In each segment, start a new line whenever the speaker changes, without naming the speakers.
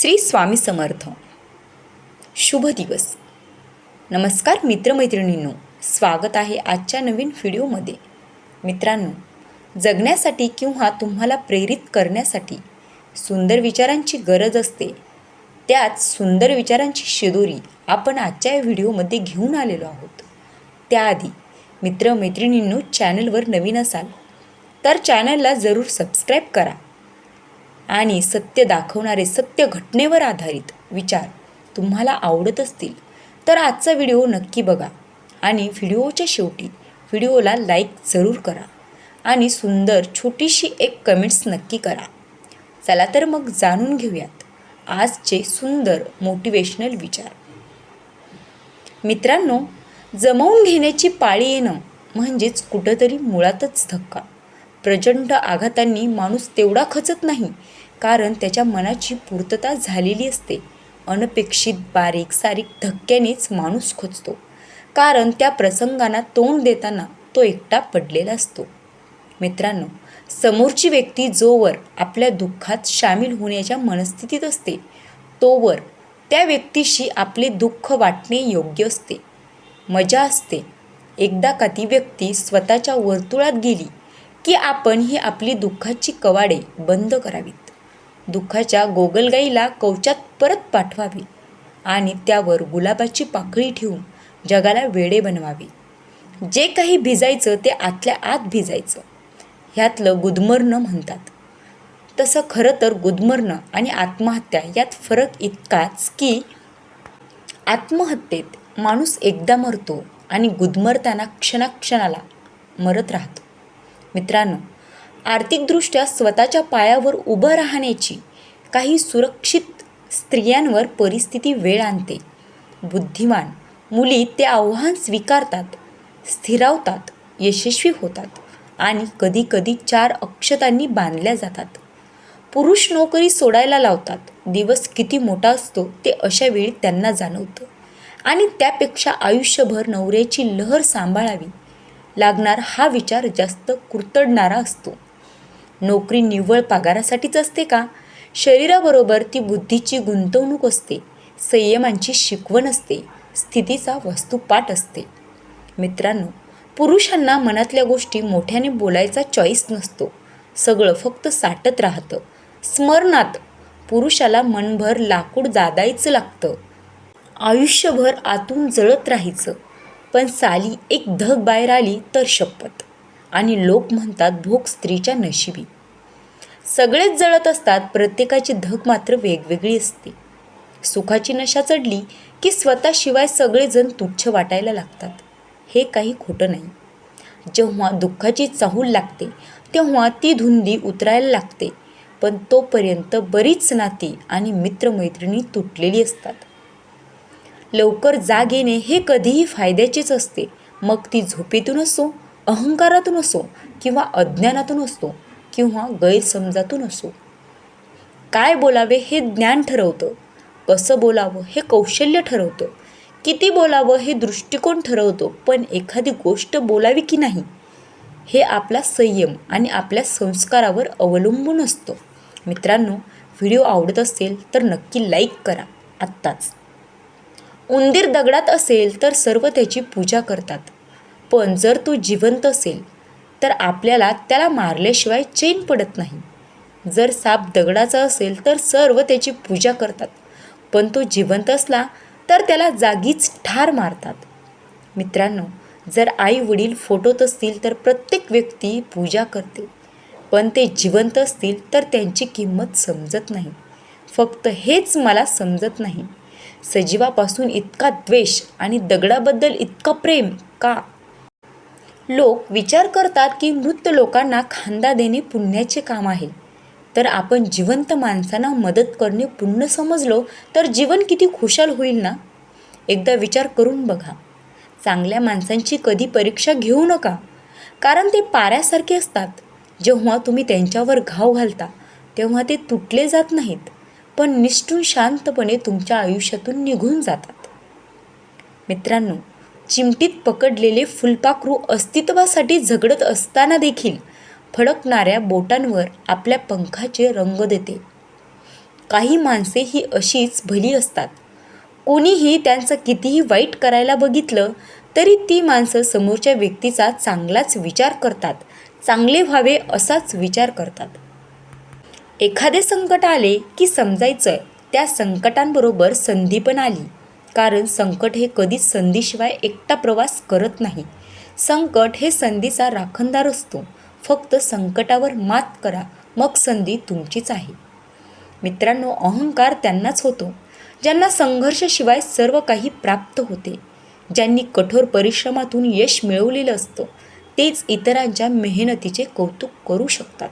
श्री स्वामी समर्थ. शुभ दिवस. नमस्कार मित्रमैत्रिणींनो स्वागत आहे आजच्या नवीन व्हिडिओमध्ये. मित्रांनो जगण्यासाठी किंवा तुम्हाला प्रेरित करण्यासाठी सुंदर विचारांची गरज असते. त्याच सुंदर विचारांची शिदोरी आपण आजच्या या व्हिडिओमध्ये घेऊन आलेलो आहोत. त्याआधी मित्रमैत्रिणींनो चॅनलवर नवीन असाल तर चॅनलला जरूर सबस्क्राईब करा. आणि सत्य दाखवणारे सत्य घटनेवर आधारित विचार तुम्हाला आवडत असतील तर आजचा व्हिडिओ नक्की बघा आणि व्हिडिओच्या शेवटी व्हिडिओला लाईक जरूर करा आणि सुंदर छोटीशी एक कमेंट्स नक्की करा. चला तर मग जाणून घेऊयात आजचे सुंदर मोटिवेशनल विचार. मित्रांनो जमवून घेण्याची पाळी येणं म्हणजेच कुठंतरी मुळातच धक्का. प्रचंड आघातांनी माणूस तेवढा खचत नाही कारण त्याच्या मनाची पूर्तता झालेली असते. अनपेक्षित बारीक सारीक धक्क्यानेच माणूस खोचतो. कारण त्या प्रसंगांना तोंड देताना तो एकटा पडलेला असतो. मित्रांनो समोरची व्यक्ती जोवर आपल्या दुःखात सामील होण्याच्या मनस्थितीत असते तोवर त्या व्यक्तीशी आपले दुःख वाटणे योग्य असते. मजा असते. एकदा का ती व्यक्ती स्वतःच्या वर्तुळात गेली की आपण ही आपली दुःखाची कवाडे बंद करावीत. दुःखाच्या गोगलगाईला कवचात परत पाठवावे आणि त्यावर गुलाबाची पाकळी ठेवून जगाला वेडे बनवावे. जे काही भिजायचं ते आतल्या आत भिजायचं. ह्यातलं गुदमरणं म्हणतात. तसं खरं तर गुदमरणं आणि आत्महत्या यात फरक इतकाच की आत्महत्येत माणूस एकदा मरतो आणि गुदमरताना क्षणाक्षणाला मरत राहतो. मित्रांनो आर्थिकदृष्ट्या स्वतःच्या पायावर उभं राहण्याची काही सुरक्षित स्त्रियांवर परिस्थिती वेळ आणते. बुद्धिमान मुली ते आव्हान स्वीकारतात स्थिरावतात यशस्वी होतात आणि कधीकधी चार अक्षतांनी बांधल्या जातात. पुरुष नोकरी सोडायला लावतात. दिवस किती मोठा असतो ते अशा वेळी त्यांना जाणवतं. आणि त्यापेक्षा आयुष्यभर नवऱ्याची लहर सांभाळावी लागणार हा विचार जास्त कुरतडणारा असतो. नोकरी निव्वळ पगारासाठीच असते का? शरीराबरोबर ती बुद्धीची गुंतवणूक असते संयमांची शिकवण असते स्थितीचा वस्तुपाठ असते. मित्रांनो पुरुषांना मनातल्या गोष्टी मोठ्याने बोलायचा चॉईस नसतो. सगळं फक्त साठत राहतं. स्मरणात पुरुषाला मनभर लाकूड जादायचं लागतं. आयुष्यभर आतून जळत राहायचं. पण साली एक धग बाहेर आली तर शपथ. आणि लोक म्हणतात भोग स्त्रीच्या नशिबी. सगळेच जळत असतात प्रत्येकाची धग मात्र वेगवेगळी असते. सुखाची नशा चढली की स्वतःशिवाय सगळेजण तुच्छ वाटायला लागतात. हे काही खोटं नाही. जेव्हा दुःखाची चाहूल लागते तेव्हा ती धुंदी उतरायला लागते. पण तोपर्यंत बरीच नाती आणि मित्रमैत्रिणी तुटलेली असतात. लवकर जाग येणे हे कधीही फायद्याचेच असते. मग ती झोपेतून असो अहंकारातून असो किंवा अज्ञानातून असतो किंवा गैरसमजातून असो. काय बोलावे हे ज्ञान ठरवतं. कसं बोलावं हे कौशल्य ठरवतं. किती बोलावं हे दृष्टिकोन ठरवतो पण एखादी गोष्ट बोलावी की नाही हे आपला संयम आणि आपल्या संस्कारावर अवलंबून असतं. मित्रांनो व्हिडिओ आवडत असेल तर नक्की लाईक करा. आत्ताच. उंदीर दगडात असेल तर सर्व त्याची पूजा करतात. पण जर तो जिवंत असेल तर आपल्याला त्याला मारल्याशिवाय चैन पडत नाही. जर साप दगडाचा असेल तर सर्व त्याची पूजा करतात. पण तो जिवंत असला तर त्याला जागीच ठार मारतात. मित्रांनो जर आई वडील फोटोत असतील तर प्रत्येक व्यक्ती पूजा करते. पण ते जिवंत असतील तर त्यांची किंमत समजत नाही. फक्त हेच मला समजत नाही. सजीवापासून इतका द्वेष आणि दगडाबद्दल इतका प्रेम का? लोक विचार करतात की मृत लोकांना खांदा देणे पुण्याचे काम आहे. तर आपण जिवंत माणसांना मदत करणे पुण्य समजलो तर जीवन किती खुशाल होईल ना? एकदा विचार करून बघा. चांगल्या माणसांची कधी परीक्षा घेऊ नका. कारण ते पाऱ्यासारखे असतात. जेव्हा तुम्ही त्यांच्यावर घाव घालता तेव्हा ते तुटले जात नाहीत पण निष्ठून शांतपणे तुमच्या आयुष्यातून निघून जातात. मित्रांनो चिमटीत पकडलेले फुलपाखरू अस्तित्वासाठी झगडत असताना देखील फडकणाऱ्या बोटांवर आपल्या पंखाचे रंग देते. काही माणसे ही अशीच भली असतात. कोणीही त्यांचं कितीही वाईट करायला बघितलं तरी ती माणसं समोरच्या व्यक्तीचा चांगलाच विचार करतात चांगले व्हावे असाच विचार करतात. एखादे संकट आले की समजायचं त्या संकटांबरोबर संधी पण आली. कारण संकट हे कधीच संधीशिवाय एकटा प्रवास करत नाही. संकट हे संधीचा राखणदार असतो. फक्त संकटावर मात करा मग संधी तुमचीच आहे. मित्रांनो अहंकार त्यांनाच होतो ज्यांना संघर्षाशिवाय सर्व काही प्राप्त होते. ज्यांनी कठोर परिश्रमातून यश मिळवलेलं असतं तेच इतरांच्या मेहनतीचे कौतुक करू शकतात.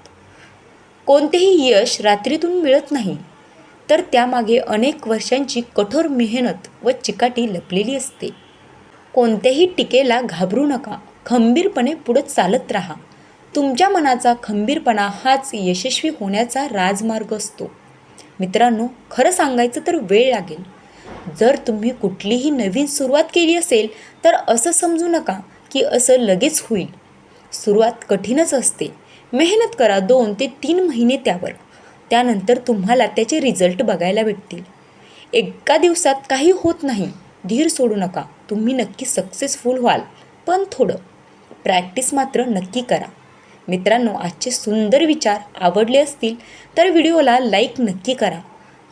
कोणतेही यश रात्रीतून मिळत नाही. तर त्यामागे अनेक वर्षांची कठोर मेहनत व चिकाटी लपलेली असते. कोणत्याही टीकेला घाबरू नका. खंबीरपणे पुढे चालत राहा. तुमच्या मनाचा खंबीरपणा हाच यशस्वी होण्याचा राजमार्ग असतो. मित्रांनो खरं सांगायचं तर वेळ लागेल. जर तुम्ही कुठलीही नवीन सुरुवात केली असेल तर असं समजू नका की असं लगेच होईल. सुरुवात कठीणच असते. मेहनत करा दोन ते तीन महिने त्यावर. त्यानंतर तुम्हाला त्याचे रिझल्ट बघायला भेटतील. एका दिवसात काही होत नाही. धीर सोडू नका. तुम्ही नक्की सक्सेसफुल व्हाल. पण थोडं. प्रॅक्टिस मात्र नक्की करा. मित्रांनो आजचे सुंदर विचार आवडले असतील तर व्हिडिओला लाईक नक्की करा.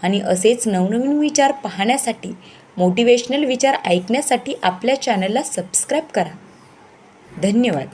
आणि असेच नवनवीन विचार पाहण्यासाठी मोटिवेशनल विचार ऐकण्यासाठी आपल्या चॅनलला सबस्क्राईब करा. धन्यवाद.